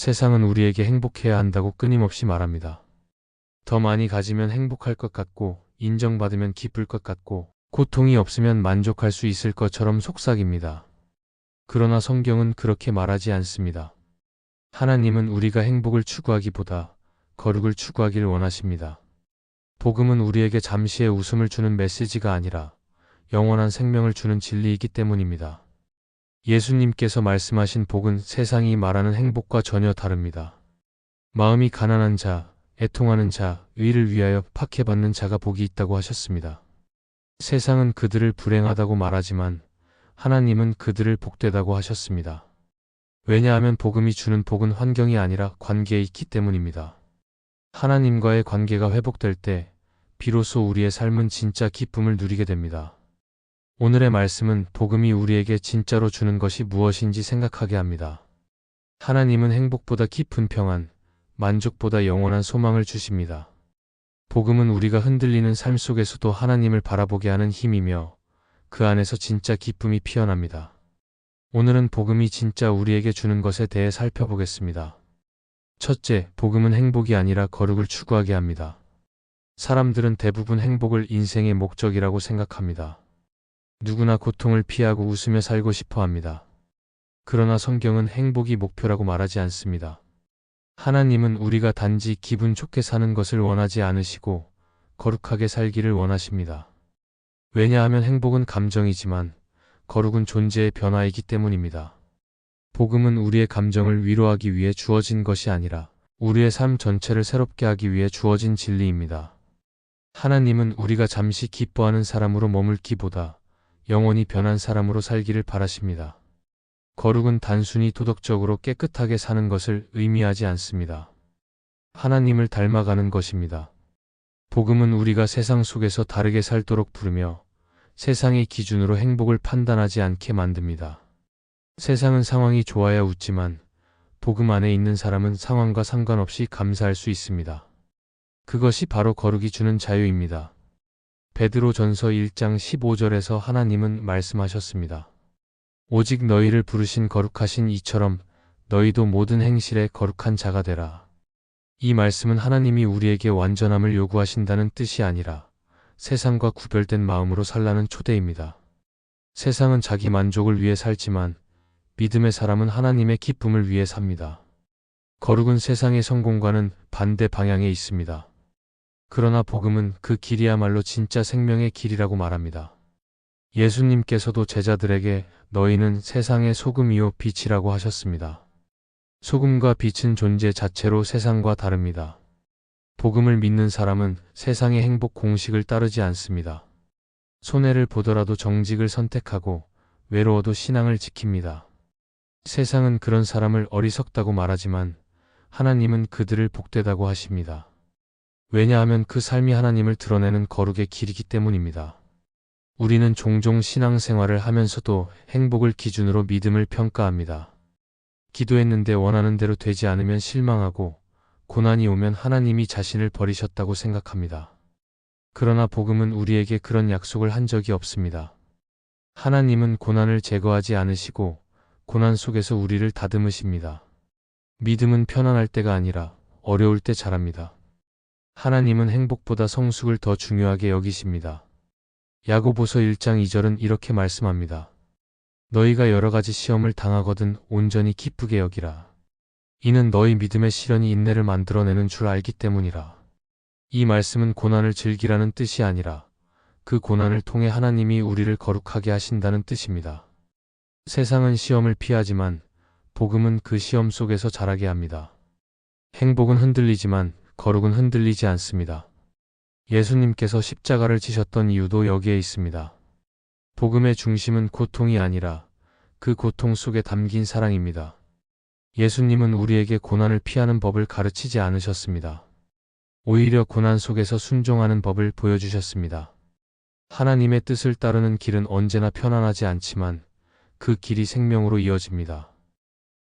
세상은 우리에게 행복해야 한다고 끊임없이 말합니다. 더 많이 가지면 행복할 것 같고, 인정받으면 기쁠 것 같고, 고통이 없으면 만족할 수 있을 것처럼 속삭입니다. 그러나 성경은 그렇게 말하지 않습니다. 하나님은 우리가 행복을 추구하기보다 거룩을 추구하길 원하십니다. 복음은 우리에게 잠시의 웃음을 주는 메시지가 아니라 영원한 생명을 주는 진리이기 때문입니다. 예수님께서 말씀하신 복은 세상이 말하는 행복과 전혀 다릅니다. 마음이 가난한 자, 애통하는 자, 의를 위하여 박해받는 자가 복이 있다고 하셨습니다. 세상은 그들을 불행하다고 말하지만 하나님은 그들을 복되다고 하셨습니다. 왜냐하면 복음이 주는 복은 환경이 아니라 관계에 있기 때문입니다. 하나님과의 관계가 회복될 때 비로소 우리의 삶은 진짜 기쁨을 누리게 됩니다. 오늘의 말씀은 복음이 우리에게 진짜로 주는 것이 무엇인지 생각하게 합니다. 하나님은 행복보다 깊은 평안, 만족보다 영원한 소망을 주십니다. 복음은 우리가 흔들리는 삶 속에서도 하나님을 바라보게 하는 힘이며 그 안에서 진짜 기쁨이 피어납니다. 오늘은 복음이 진짜 우리에게 주는 것에 대해 살펴보겠습니다. 첫째, 복음은 행복이 아니라 거룩을 추구하게 합니다. 사람들은 대부분 행복을 인생의 목적이라고 생각합니다. 누구나 고통을 피하고 웃으며 살고 싶어 합니다. 그러나 성경은 행복이 목표라고 말하지 않습니다. 하나님은 우리가 단지 기분 좋게 사는 것을 원하지 않으시고 거룩하게 살기를 원하십니다. 왜냐하면 행복은 감정이지만 거룩은 존재의 변화이기 때문입니다. 복음은 우리의 감정을 위로하기 위해 주어진 것이 아니라 우리의 삶 전체를 새롭게 하기 위해 주어진 진리입니다. 하나님은 우리가 잠시 기뻐하는 사람으로 머물기보다 영원히 변한 사람으로 살기를 바라십니다. 거룩은 단순히 도덕적으로 깨끗하게 사는 것을 의미하지 않습니다. 하나님을 닮아가는 것입니다. 복음은 우리가 세상 속에서 다르게 살도록 부르며 세상의 기준으로 행복을 판단하지 않게 만듭니다. 세상은 상황이 좋아야 웃지만 복음 안에 있는 사람은 상황과 상관없이 감사할 수 있습니다. 그것이 바로 거룩이 주는 자유입니다. 베드로 전서 1장 15절에서 하나님은 말씀하셨습니다. 오직 너희를 부르신 거룩하신 이처럼 너희도 모든 행실에 거룩한 자가 되라. 이 말씀은 하나님이 우리에게 완전함을 요구하신다는 뜻이 아니라 세상과 구별된 마음으로 살라는 초대입니다. 세상은 자기 만족을 위해 살지만 믿음의 사람은 하나님의 기쁨을 위해 삽니다. 거룩은 세상의 성공과는 반대 방향에 있습니다. 그러나 복음은 그 길이야말로 진짜 생명의 길이라고 말합니다. 예수님께서도 제자들에게 너희는 세상의 소금이요 빛이라고 하셨습니다. 소금과 빛은 존재 자체로 세상과 다릅니다. 복음을 믿는 사람은 세상의 행복 공식을 따르지 않습니다. 손해를 보더라도 정직을 선택하고 외로워도 신앙을 지킵니다. 세상은 그런 사람을 어리석다고 말하지만 하나님은 그들을 복되다고 하십니다. 왜냐하면 그 삶이 하나님을 드러내는 거룩의 길이기 때문입니다. 우리는 종종 신앙생활을 하면서도 행복을 기준으로 믿음을 평가합니다. 기도했는데 원하는 대로 되지 않으면 실망하고 고난이 오면 하나님이 자신을 버리셨다고 생각합니다. 그러나 복음은 우리에게 그런 약속을 한 적이 없습니다. 하나님은 고난을 제거하지 않으시고 고난 속에서 우리를 다듬으십니다. 믿음은 편안할 때가 아니라 어려울 때 자랍니다. 하나님은 행복보다 성숙을 더 중요하게 여기십니다. 야고보서 1장 2절은 이렇게 말씀합니다. 너희가 여러 가지 시험을 당하거든 온전히 기쁘게 여기라. 이는 너희 믿음의 시련이 인내를 만들어내는 줄 알기 때문이라. 이 말씀은 고난을 즐기라는 뜻이 아니라 그 고난을 통해 하나님이 우리를 거룩하게 하신다는 뜻입니다. 세상은 시험을 피하지만 복음은 그 시험 속에서 자라게 합니다. 행복은 흔들리지만 거룩은 흔들리지 않습니다. 예수님께서 십자가를 지셨던 이유도 여기에 있습니다. 복음의 중심은 고통이 아니라 그 고통 속에 담긴 사랑입니다. 예수님은 우리에게 고난을 피하는 법을 가르치지 않으셨습니다. 오히려 고난 속에서 순종하는 법을 보여주셨습니다. 하나님의 뜻을 따르는 길은 언제나 편안하지 않지만 그 길이 생명으로 이어집니다.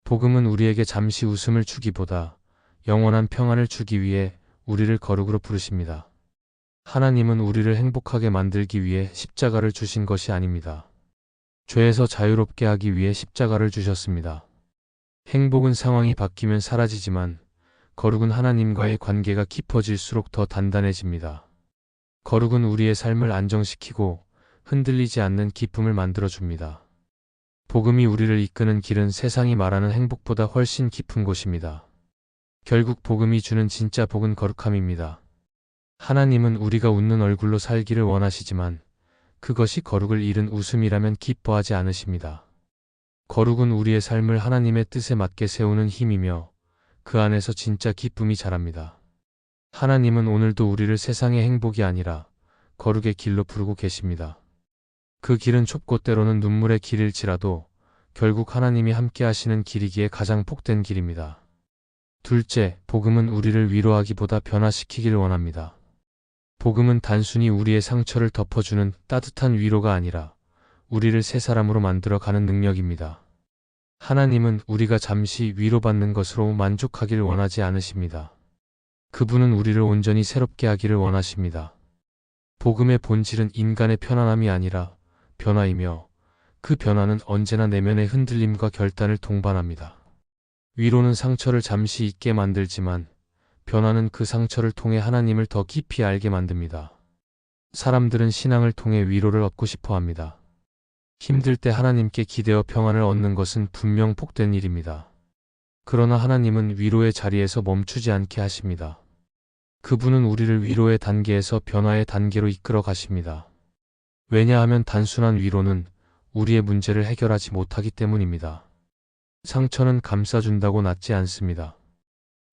복음은 우리에게 잠시 웃음을 주기보다 영원한 평안을 주기 위해 우리를 거룩으로 부르십니다. 하나님은 우리를 행복하게 만들기 위해 십자가를 주신 것이 아닙니다. 죄에서 자유롭게 하기 위해 십자가를 주셨습니다. 행복은 상황이 바뀌면 사라지지만 거룩은 하나님과의 관계가 깊어질수록 더 단단해집니다. 거룩은 우리의 삶을 안정시키고 흔들리지 않는 기쁨을 만들어줍니다. 복음이 우리를 이끄는 길은 세상이 말하는 행복보다 훨씬 깊은 곳입니다. 결국 복음이 주는 진짜 복은 거룩함입니다. 하나님은 우리가 웃는 얼굴로 살기를 원하시지만 그것이 거룩을 잃은 웃음이라면 기뻐하지 않으십니다. 거룩은 우리의 삶을 하나님의 뜻에 맞게 세우는 힘이며 그 안에서 진짜 기쁨이 자랍니다. 하나님은 오늘도 우리를 세상의 행복이 아니라 거룩의 길로 부르고 계십니다. 그 길은 좁고 때로는 눈물의 길일지라도 결국 하나님이 함께 하시는 길이기에 가장 복된 길입니다. 둘째, 복음은 우리를 위로하기보다 변화시키길 원합니다. 복음은 단순히 우리의 상처를 덮어주는 따뜻한 위로가 아니라 우리를 새 사람으로 만들어 가는 능력입니다. 하나님은 우리가 잠시 위로받는 것으로 만족하길 원하지 않으십니다. 그분은 우리를 온전히 새롭게 하기를 원하십니다. 복음의 본질은 인간의 편안함이 아니라 변화이며 그 변화는 언제나 내면의 흔들림과 결단을 동반합니다. 위로는 상처를 잠시 잊게 만들지만 변화는 그 상처를 통해 하나님을 더 깊이 알게 만듭니다. 사람들은 신앙을 통해 위로를 얻고 싶어 합니다. 힘들 때 하나님께 기대어 평안을 얻는 것은 분명 복된 일입니다. 그러나 하나님은 위로의 자리에서 멈추지 않게 하십니다. 그분은 우리를 위로의 단계에서 변화의 단계로 이끌어 가십니다. 왜냐하면 단순한 위로는 우리의 문제를 해결하지 못하기 때문입니다. 상처는 감싸준다고 낫지 않습니다.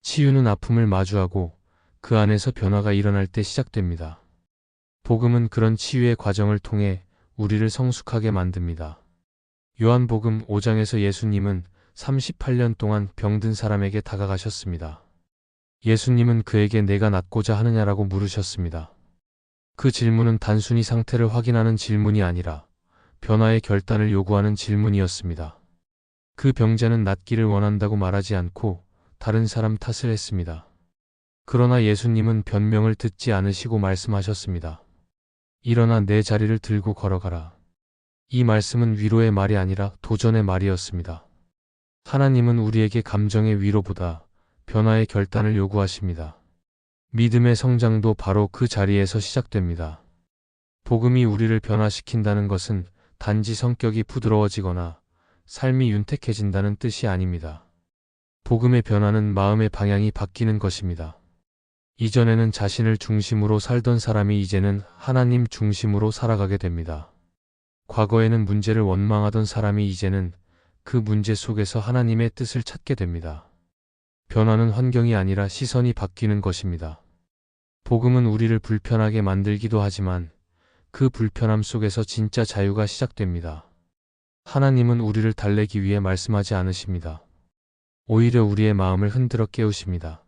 치유는 아픔을 마주하고 그 안에서 변화가 일어날 때 시작됩니다. 복음은 그런 치유의 과정을 통해 우리를 성숙하게 만듭니다. 요한복음 5장에서 예수님은 38년 동안 병든 사람에게 다가가셨습니다. 예수님은 그에게 내가 낫고자 하느냐라고 물으셨습니다. 그 질문은 단순히 상태를 확인하는 질문이 아니라 변화의 결단을 요구하는 질문이었습니다. 그 병자는 낫기를 원한다고 말하지 않고 다른 사람 탓을 했습니다. 그러나 예수님은 변명을 듣지 않으시고 말씀하셨습니다. 일어나 내 자리를 들고 걸어가라. 이 말씀은 위로의 말이 아니라 도전의 말이었습니다. 하나님은 우리에게 감정의 위로보다 변화의 결단을 요구하십니다. 믿음의 성장도 바로 그 자리에서 시작됩니다. 복음이 우리를 변화시킨다는 것은 단지 성격이 부드러워지거나 삶이 윤택해진다는 뜻이 아닙니다. 복음의 변화는 마음의 방향이 바뀌는 것입니다. 이전에는 자신을 중심으로 살던 사람이 이제는 하나님 중심으로 살아가게 됩니다. 과거에는 문제를 원망하던 사람이 이제는 그 문제 속에서 하나님의 뜻을 찾게 됩니다. 변화는 환경이 아니라 시선이 바뀌는 것입니다. 복음은 우리를 불편하게 만들기도 하지만 그 불편함 속에서 진짜 자유가 시작됩니다. 하나님은 우리를 달래기 위해 말씀하지 않으십니다. 오히려 우리의 마음을 흔들어 깨우십니다.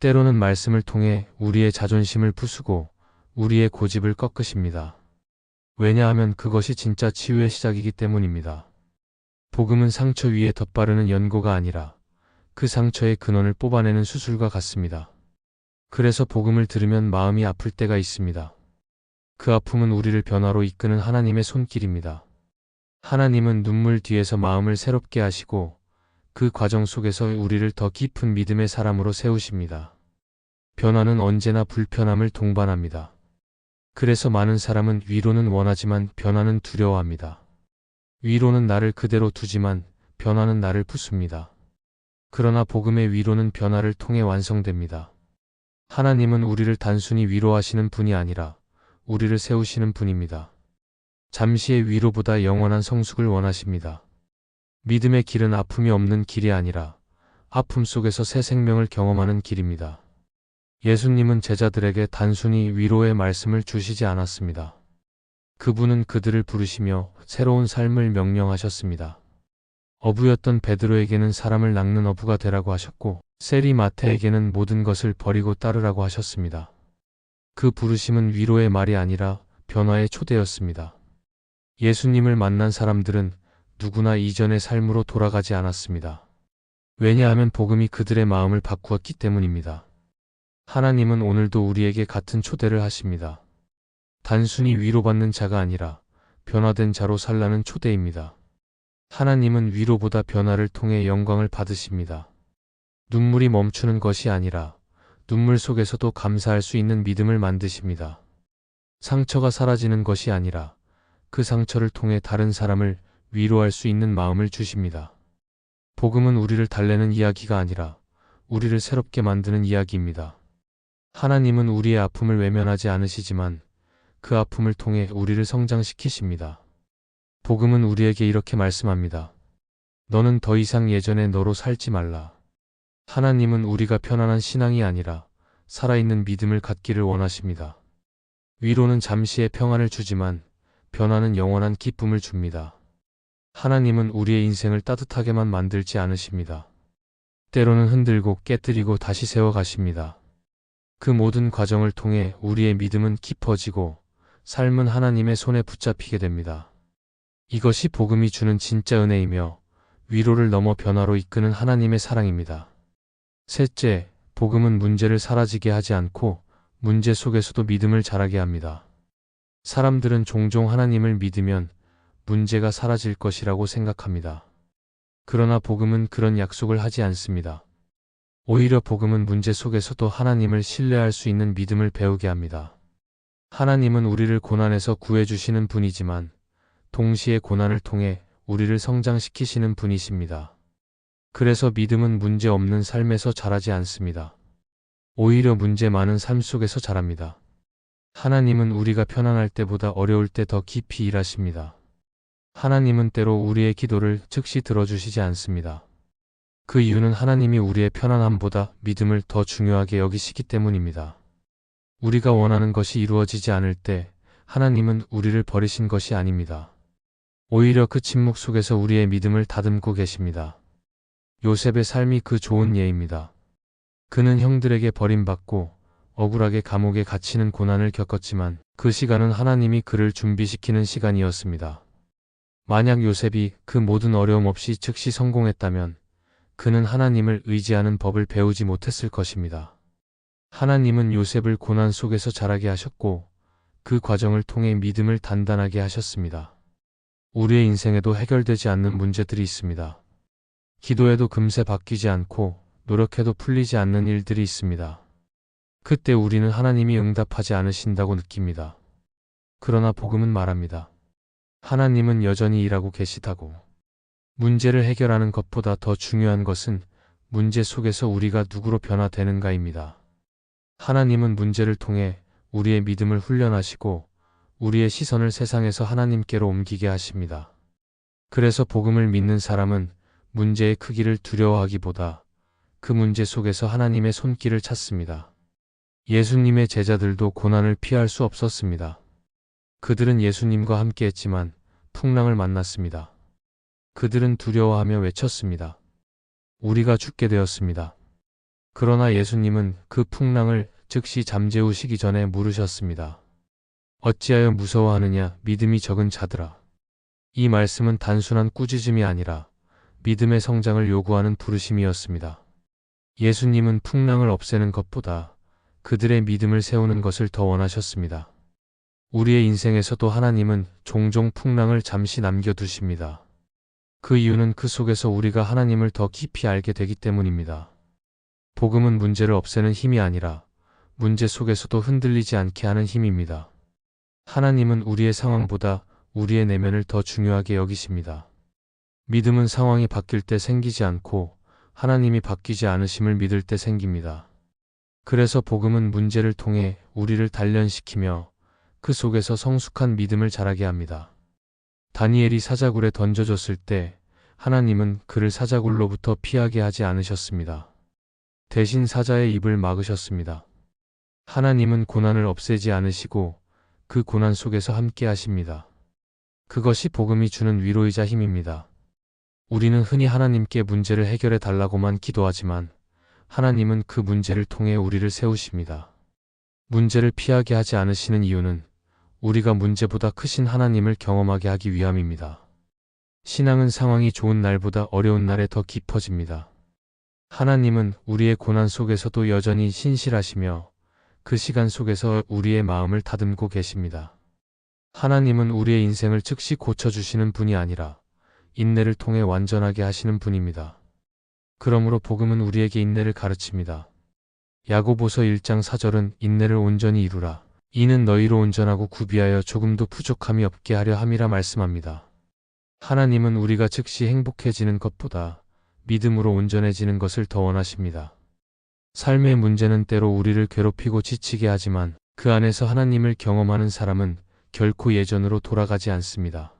때로는 말씀을 통해 우리의 자존심을 부수고 우리의 고집을 꺾으십니다. 왜냐하면 그것이 진짜 치유의 시작이기 때문입니다. 복음은 상처 위에 덧바르는 연고가 아니라 그 상처의 근원을 뽑아내는 수술과 같습니다. 그래서 복음을 들으면 마음이 아플 때가 있습니다. 그 아픔은 우리를 변화로 이끄는 하나님의 손길입니다. 하나님은 눈물 뒤에서 마음을 새롭게 하시고 그 과정 속에서 우리를 더 깊은 믿음의 사람으로 세우십니다. 변화는 언제나 불편함을 동반합니다. 그래서 많은 사람은 위로는 원하지만 변화는 두려워합니다. 위로는 나를 그대로 두지만 변화는 나를 부숩니다. 그러나 복음의 위로는 변화를 통해 완성됩니다. 하나님은 우리를 단순히 위로하시는 분이 아니라 우리를 세우시는 분입니다. 잠시의 위로보다 영원한 성숙을 원하십니다. 믿음의 길은 아픔이 없는 길이 아니라 아픔 속에서 새 생명을 경험하는 길입니다. 예수님은 제자들에게 단순히 위로의 말씀을 주시지 않았습니다. 그분은 그들을 부르시며 새로운 삶을 명령하셨습니다. 어부였던 베드로에게는 사람을 낚는 어부가 되라고 하셨고 세리 마테에게는 모든 것을 버리고 따르라고 하셨습니다. 그 부르심은 위로의 말이 아니라 변화의 초대였습니다. 예수님을 만난 사람들은 누구나 이전의 삶으로 돌아가지 않았습니다. 왜냐하면 복음이 그들의 마음을 바꾸었기 때문입니다. 하나님은 오늘도 우리에게 같은 초대를 하십니다. 단순히 위로받는 자가 아니라 변화된 자로 살라는 초대입니다. 하나님은 위로보다 변화를 통해 영광을 받으십니다. 눈물이 멈추는 것이 아니라 눈물 속에서도 감사할 수 있는 믿음을 만드십니다. 상처가 사라지는 것이 아니라 그 상처를 통해 다른 사람을 위로할 수 있는 마음을 주십니다. 복음은 우리를 달래는 이야기가 아니라 우리를 새롭게 만드는 이야기입니다. 하나님은 우리의 아픔을 외면하지 않으시지만 그 아픔을 통해 우리를 성장시키십니다. 복음은 우리에게 이렇게 말씀합니다. 너는 더 이상 예전의 너로 살지 말라. 하나님은 우리가 편안한 신앙이 아니라 살아있는 믿음을 갖기를 원하십니다. 위로는 잠시의 평안을 주지만 변화는 영원한 기쁨을 줍니다. 하나님은 우리의 인생을 따뜻하게만 만들지 않으십니다. 때로는 흔들고 깨뜨리고 다시 세워 가십니다. 그 모든 과정을 통해 우리의 믿음은 깊어지고 삶은 하나님의 손에 붙잡히게 됩니다. 이것이 복음이 주는 진짜 은혜이며 위로를 넘어 변화로 이끄는 하나님의 사랑입니다. 셋째, 복음은 문제를 사라지게 하지 않고 문제 속에서도 믿음을 자라게 합니다. 사람들은 종종 하나님을 믿으면 문제가 사라질 것이라고 생각합니다. 그러나 복음은 그런 약속을 하지 않습니다. 오히려 복음은 문제 속에서도 하나님을 신뢰할 수 있는 믿음을 배우게 합니다. 하나님은 우리를 고난에서 구해주시는 분이지만 동시에 고난을 통해 우리를 성장시키시는 분이십니다. 그래서 믿음은 문제 없는 삶에서 자라지 않습니다. 오히려 문제 많은 삶 속에서 자랍니다. 하나님은 우리가 편안할 때보다 어려울 때 더 깊이 일하십니다. 하나님은 때로 우리의 기도를 즉시 들어주시지 않습니다. 그 이유는 하나님이 우리의 편안함보다 믿음을 더 중요하게 여기시기 때문입니다. 우리가 원하는 것이 이루어지지 않을 때 하나님은 우리를 버리신 것이 아닙니다. 오히려 그 침묵 속에서 우리의 믿음을 다듬고 계십니다. 요셉의 삶이 그 좋은 예입니다. 그는 형들에게 버림받고 억울하게 감옥에 갇히는 고난을 겪었지만 그 시간은 하나님이 그를 준비시키는 시간이었습니다. 만약 요셉이 그 모든 어려움 없이 즉시 성공했다면 그는 하나님을 의지하는 법을 배우지 못했을 것입니다. 하나님은 요셉을 고난 속에서 자라게 하셨고 그 과정을 통해 믿음을 단단하게 하셨습니다. 우리의 인생에도 해결되지 않는 문제들이 있습니다. 기도해도 금세 바뀌지 않고 노력해도 풀리지 않는 일들이 있습니다. 그때 우리는 하나님이 응답하지 않으신다고 느낍니다. 그러나 복음은 말합니다. 하나님은 여전히 일하고 계시다고. 문제를 해결하는 것보다 더 중요한 것은 문제 속에서 우리가 누구로 변화되는가입니다. 하나님은 문제를 통해 우리의 믿음을 훈련하시고 우리의 시선을 세상에서 하나님께로 옮기게 하십니다. 그래서 복음을 믿는 사람은 문제의 크기를 두려워하기보다 그 문제 속에서 하나님의 손길을 찾습니다. 예수님의 제자들도 고난을 피할 수 없었습니다. 그들은 예수님과 함께 했지만 풍랑을 만났습니다. 그들은 두려워하며 외쳤습니다. 우리가 죽게 되었습니다. 그러나 예수님은 그 풍랑을 즉시 잠재우시기 전에 물으셨습니다. 어찌하여 무서워하느냐 믿음이 적은 자들아. 이 말씀은 단순한 꾸짖음이 아니라 믿음의 성장을 요구하는 부르심이었습니다. 예수님은 풍랑을 없애는 것보다 그들의 믿음을 세우는 것을 더 원하셨습니다. 우리의 인생에서도 하나님은 종종 풍랑을 잠시 남겨두십니다. 그 이유는 그 속에서 우리가 하나님을 더 깊이 알게 되기 때문입니다. 복음은 문제를 없애는 힘이 아니라 문제 속에서도 흔들리지 않게 하는 힘입니다. 하나님은 우리의 상황보다 우리의 내면을 더 중요하게 여기십니다. 믿음은 상황이 바뀔 때 생기지 않고 하나님이 바뀌지 않으심을 믿을 때 생깁니다. 그래서 복음은 문제를 통해 우리를 단련시키며 그 속에서 성숙한 믿음을 자라게 합니다. 다니엘이 사자굴에 던져졌을 때 하나님은 그를 사자굴로부터 피하게 하지 않으셨습니다. 대신 사자의 입을 막으셨습니다. 하나님은 고난을 없애지 않으시고 그 고난 속에서 함께 하십니다. 그것이 복음이 주는 위로이자 힘입니다. 우리는 흔히 하나님께 문제를 해결해 달라고만 기도하지만 하나님은 그 문제를 통해 우리를 세우십니다. 문제를 피하게 하지 않으시는 이유는 우리가 문제보다 크신 하나님을 경험하게 하기 위함입니다. 신앙은 상황이 좋은 날보다 어려운 날에 더 깊어집니다. 하나님은 우리의 고난 속에서도 여전히 신실하시며 그 시간 속에서 우리의 마음을 다듬고 계십니다. 하나님은 우리의 인생을 즉시 고쳐주시는 분이 아니라 인내를 통해 완전하게 하시는 분입니다. 그러므로 복음은 우리에게 인내를 가르칩니다. 야고보서 1장 4절은 인내를 온전히 이루라. 이는 너희로 온전하고 구비하여 조금도 부족함이 없게 하려 함이라 말씀합니다. 하나님은 우리가 즉시 행복해지는 것보다 믿음으로 온전해지는 것을 더 원하십니다. 삶의 문제는 때로 우리를 괴롭히고 지치게 하지만 그 안에서 하나님을 경험하는 사람은 결코 예전으로 돌아가지 않습니다.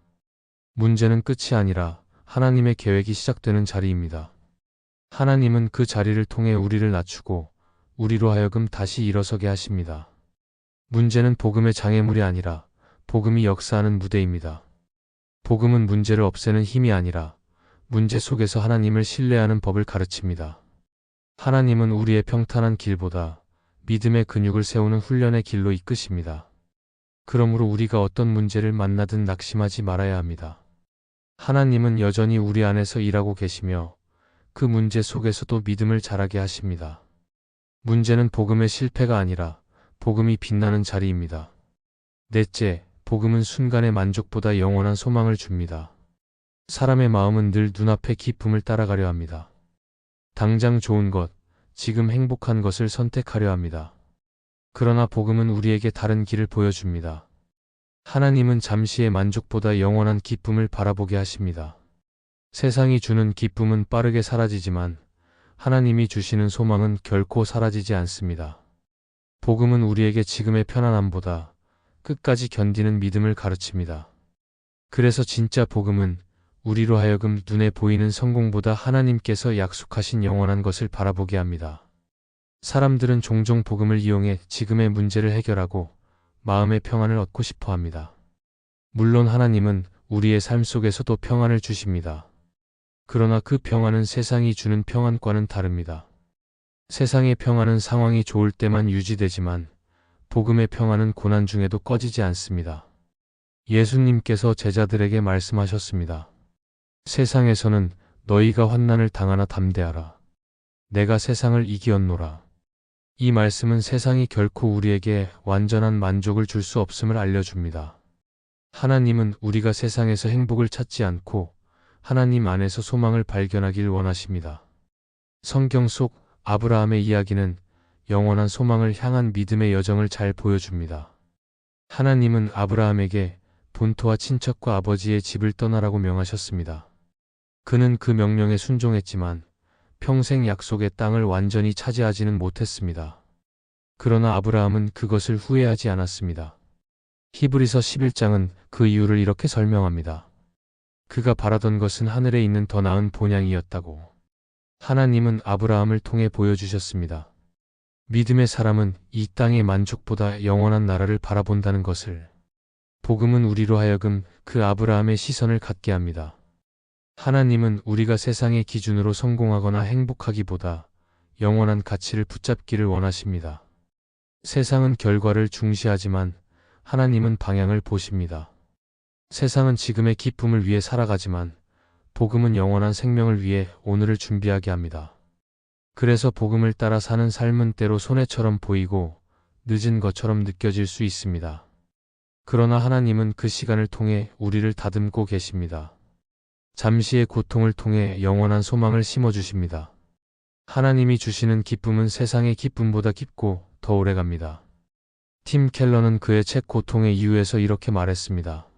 문제는 끝이 아니라 하나님의 계획이 시작되는 자리입니다. 하나님은 그 자리를 통해 우리를 낮추고 우리로 하여금 다시 일어서게 하십니다. 문제는 복음의 장애물이 아니라 복음이 역사하는 무대입니다. 복음은 문제를 없애는 힘이 아니라 문제 속에서 하나님을 신뢰하는 법을 가르칩니다. 하나님은 우리의 평탄한 길보다 믿음의 근육을 세우는 훈련의 길로 이끄십니다. 그러므로 우리가 어떤 문제를 만나든 낙심하지 말아야 합니다. 하나님은 여전히 우리 안에서 일하고 계시며 그 문제 속에서도 믿음을 자라게 하십니다. 문제는 복음의 실패가 아니라 복음이 빛나는 자리입니다. 넷째, 복음은 순간의 만족보다 영원한 소망을 줍니다. 사람의 마음은 늘 눈앞의 기쁨을 따라가려 합니다. 당장 좋은 것, 지금 행복한 것을 선택하려 합니다. 그러나 복음은 우리에게 다른 길을 보여줍니다. 하나님은 잠시의 만족보다 영원한 기쁨을 바라보게 하십니다. 세상이 주는 기쁨은 빠르게 사라지지만 하나님이 주시는 소망은 결코 사라지지 않습니다. 복음은 우리에게 지금의 편안함보다 끝까지 견디는 믿음을 가르칩니다. 그래서 진짜 복음은 우리로 하여금 눈에 보이는 성공보다 하나님께서 약속하신 영원한 것을 바라보게 합니다. 사람들은 종종 복음을 이용해 지금의 문제를 해결하고 마음의 평안을 얻고 싶어 합니다. 물론 하나님은 우리의 삶 속에서도 평안을 주십니다. 그러나 그 평안은 세상이 주는 평안과는 다릅니다. 세상의 평안은 상황이 좋을 때만 유지되지만 복음의 평안은 고난 중에도 꺼지지 않습니다. 예수님께서 제자들에게 말씀하셨습니다. 세상에서는 너희가 환난을 당하나 담대하라. 내가 세상을 이기었노라. 이 말씀은 세상이 결코 우리에게 완전한 만족을 줄 수 없음을 알려줍니다. 하나님은 우리가 세상에서 행복을 찾지 않고 하나님 안에서 소망을 발견하길 원하십니다. 성경 속 아브라함의 이야기는 영원한 소망을 향한 믿음의 여정을 잘 보여줍니다. 하나님은 아브라함에게 본토와 친척과 아버지의 집을 떠나라고 명하셨습니다. 그는 그 명령에 순종했지만 평생 약속의 땅을 완전히 차지하지는 못했습니다. 그러나 아브라함은 그것을 후회하지 않았습니다. 히브리서 11장은 그 이유를 이렇게 설명합니다. 그가 바라던 것은 하늘에 있는 더 나은 본향이었다고. 하나님은 아브라함을 통해 보여주셨습니다. 믿음의 사람은 이 땅의 만족보다 영원한 나라를 바라본다는 것을. 복음은 우리로 하여금 그 아브라함의 시선을 갖게 합니다. 하나님은 우리가 세상의 기준으로 성공하거나 행복하기보다 영원한 가치를 붙잡기를 원하십니다. 세상은 결과를 중시하지만 하나님은 방향을 보십니다. 세상은 지금의 기쁨을 위해 살아가지만 복음은 영원한 생명을 위해 오늘을 준비하게 합니다. 그래서 복음을 따라 사는 삶은 때로 손해처럼 보이고 늦은 것처럼 느껴질 수 있습니다. 그러나 하나님은 그 시간을 통해 우리를 다듬고 계십니다. 잠시의 고통을 통해 영원한 소망을 심어주십니다. 하나님이 주시는 기쁨은 세상의 기쁨보다 깊고 더 오래갑니다. 팀 켈러는 그의 책 고통의 이유에서 이렇게 말했습니다.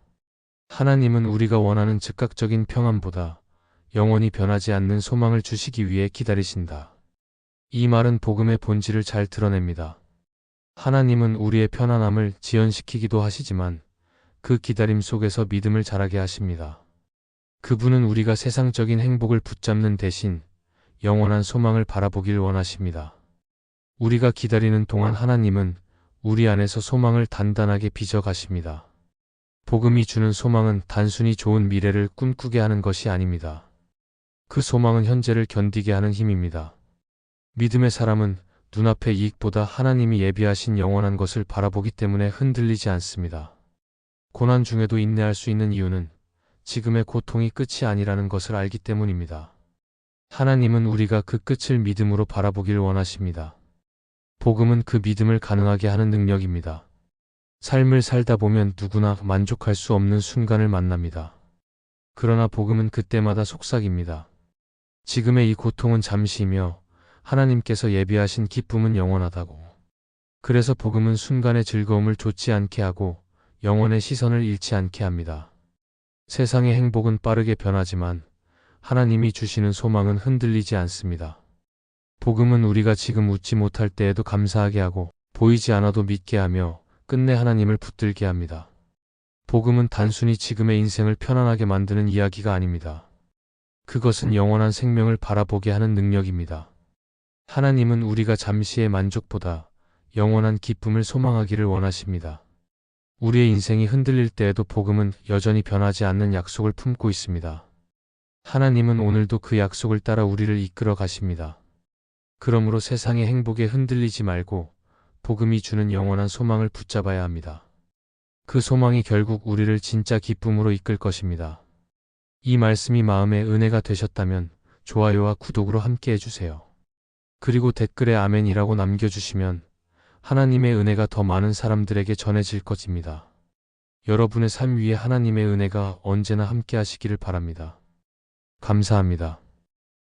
하나님은 우리가 원하는 즉각적인 평안보다 영원히 변하지 않는 소망을 주시기 위해 기다리신다. 이 말은 복음의 본질을 잘 드러냅니다. 하나님은 우리의 편안함을 지연시키기도 하시지만 그 기다림 속에서 믿음을 자라게 하십니다. 그분은 우리가 세상적인 행복을 붙잡는 대신 영원한 소망을 바라보길 원하십니다. 우리가 기다리는 동안 하나님은 우리 안에서 소망을 단단하게 빚어 가십니다. 복음이 주는 소망은 단순히 좋은 미래를 꿈꾸게 하는 것이 아닙니다. 그 소망은 현재를 견디게 하는 힘입니다. 믿음의 사람은 눈앞의 이익보다 하나님이 예비하신 영원한 것을 바라보기 때문에 흔들리지 않습니다. 고난 중에도 인내할 수 있는 이유는 지금의 고통이 끝이 아니라는 것을 알기 때문입니다. 하나님은 우리가 그 끝을 믿음으로 바라보길 원하십니다. 복음은 그 믿음을 가능하게 하는 능력입니다. 삶을 살다 보면 누구나 만족할 수 없는 순간을 만납니다. 그러나 복음은 그때마다 속삭입니다. 지금의 이 고통은 잠시이며 하나님께서 예비하신 기쁨은 영원하다고. 그래서 복음은 순간의 즐거움을 좇지 않게 하고 영혼의 시선을 잃지 않게 합니다. 세상의 행복은 빠르게 변하지만 하나님이 주시는 소망은 흔들리지 않습니다. 복음은 우리가 지금 웃지 못할 때에도 감사하게 하고 보이지 않아도 믿게 하며 끝내 하나님을 붙들게 합니다. 복음은 단순히 지금의 인생을 편안하게 만드는 이야기가 아닙니다. 그것은 영원한 생명을 바라보게 하는 능력입니다. 하나님은 우리가 잠시의 만족보다 영원한 기쁨을 소망하기를 원하십니다. 우리의 인생이 흔들릴 때에도 복음은 여전히 변하지 않는 약속을 품고 있습니다. 하나님은 오늘도 그 약속을 따라 우리를 이끌어 가십니다. 그러므로 세상의 행복에 흔들리지 말고 복음이 주는 영원한 소망을 붙잡아야 합니다. 그 소망이 결국 우리를 진짜 기쁨으로 이끌 것입니다. 이 말씀이 마음의 은혜가 되셨다면 좋아요와 구독으로 함께 해주세요. 그리고 댓글에 아멘이라고 남겨주시면 하나님의 은혜가 더 많은 사람들에게 전해질 것입니다. 여러분의 삶 위에 하나님의 은혜가 언제나 함께 하시기를 바랍니다. 감사합니다.